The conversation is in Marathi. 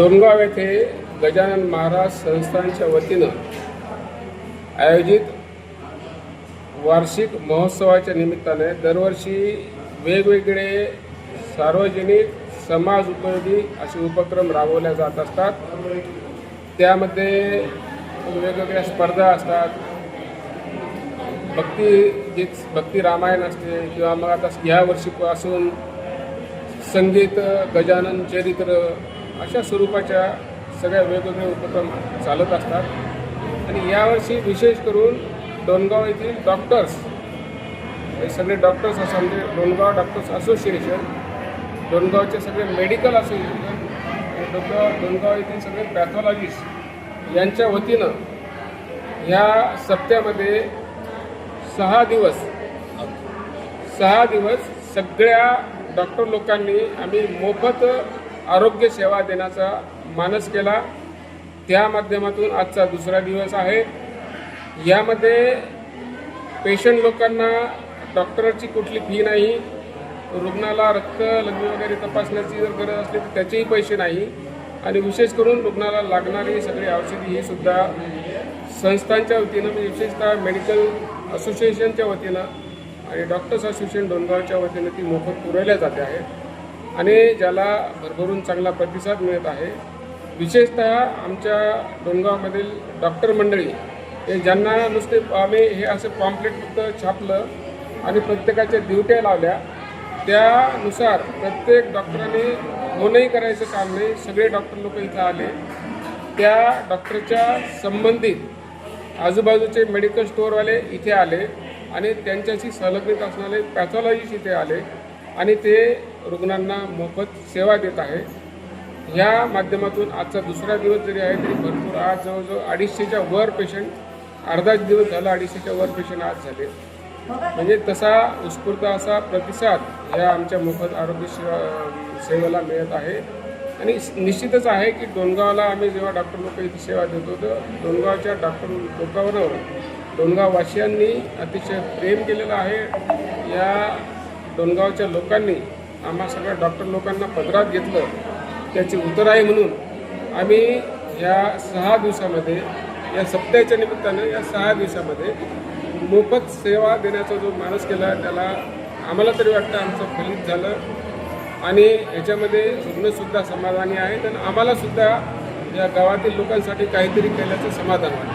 डोणगाव येथे गजानन महाराज संस्थानच्या वतीनं आयोजित वार्षिक महोत्सवाच्या निमित्ताने दरवर्षी वेगवेगळे सार्वजनिक समाज उपयोगी असे उपक्रम राबवले जात असतात. त्यामध्ये वेगवेगळ्या स्पर्धा असतात. भक्ती गीत भक्ती रामायण असते किंवा मग आता ह्या वर्षीपासून संगीत गजानन चरित्र अशा स्वरूपाच्या सगळ्या वेगवेगळे उपक्रम चालत असतात. आणि यावर्षी विशेष करून डोणगाव येथील डॉक्टर्स हे सगळे डॉक्टर्स असं म्हणजे डोणगाव डॉक्टर्स असोसिएशन डोणगावचे सगळे मेडिकल असोसिएशन आणि डोणगाव डोणगाव येथील सगळे पॅथॉलॉजिस्ट यांच्या वतीनं ह्या सप्त्यामध्ये सहा दिवस सहा दिवस सगळ्या डॉक्टर लोकांनी आम्ही मोफत आरोग्य सेवा देण्याचा मानस केला. त्या माध्यमातून आजचा दुसरा दिवस आहे. यामध्ये पेशंट लोकांना डॉक्टरची कुठली फी नाही. रुग्णाला रक्त लघवी वगैरे तपासण्याची जर गरज असली तर त्याचेही पैसे नाही. आणि विशेष करून रुग्णाला लागणारी सगळी औषधी ही सुद्धा संस्थांच्या वतीनं म्हणजे विशेषतः मेडिकल असोसिएशनच्या वतीनं आणि डॉक्टर्स असोसिएशन डोनगावच्या वतीनं ती मोफत पुरवल्या जाते आहे आणि ज्याला भरभरून चांगला प्रतिसाद मिळत आहे. विशेषतः आमच्या डोंगावमधील डॉक्टर मंडळी हे ज्यांना नुसते आम्ही हे असं पॉम्प्लेट फक्त छापलं आणि प्रत्येकाच्या ड्युट्या लावल्या त्यानुसार प्रत्येक डॉक्टरांनी दोनही करायचं काम नाही सगळे डॉक्टर लोक इथं आले. त्या डॉक्टरच्या संबंधित आजूबाजूचे मेडिकल स्टोअरवाले इथे आले आणि त्यांच्याशी संलग्नित असणारे पॅथॉलॉजिस्ट इथे आले. आणि ते रुग्णांना मोफत सेवा देत आहे ह्या माध्यमातून आजचा दुसरा दिवस जरी आहे तरी भरपूर आज जवळजवळ अडीचशेच्या वर पेशंट अर्धाच दिवस झाला अडीचशेच्या वर पेशंट आज झाले. म्हणजे तसा उत्स्फूर्त असा प्रतिसाद ह्या आमच्या मोफत आरोग्य सेवा सेवेला मिळत आहे. आणि निश्चितच आहे की डोणगावला आम्ही जेव्हा डॉक्टर लोक इथे सेवा देतो तर डोणगावच्या डॉक्टर लोकांवर डोणगाववासियांनी अतिशय प्रेम केलेलं आहे. या डोणगावच्या लोकांनी आम्हा सगळ्या डॉक्टर लोकांना पदरात घेतलं. त्याची उत्तर आहे म्हणून आम्ही या सहा दिवसामध्ये या सप्ताहाच्या निमित्तानं या सहा दिवसामध्ये मोफत सेवा देण्याचा जो माणूस केला त्याला आम्हाला तरी वाटतं आमचं फलित झालं. आणि याच्यामध्ये रुग्णसुद्धा समाधानी आहेत आणि आम्हालासुद्धा या गावातील लोकांसाठी काहीतरी केल्याचं समाधान वाटतं.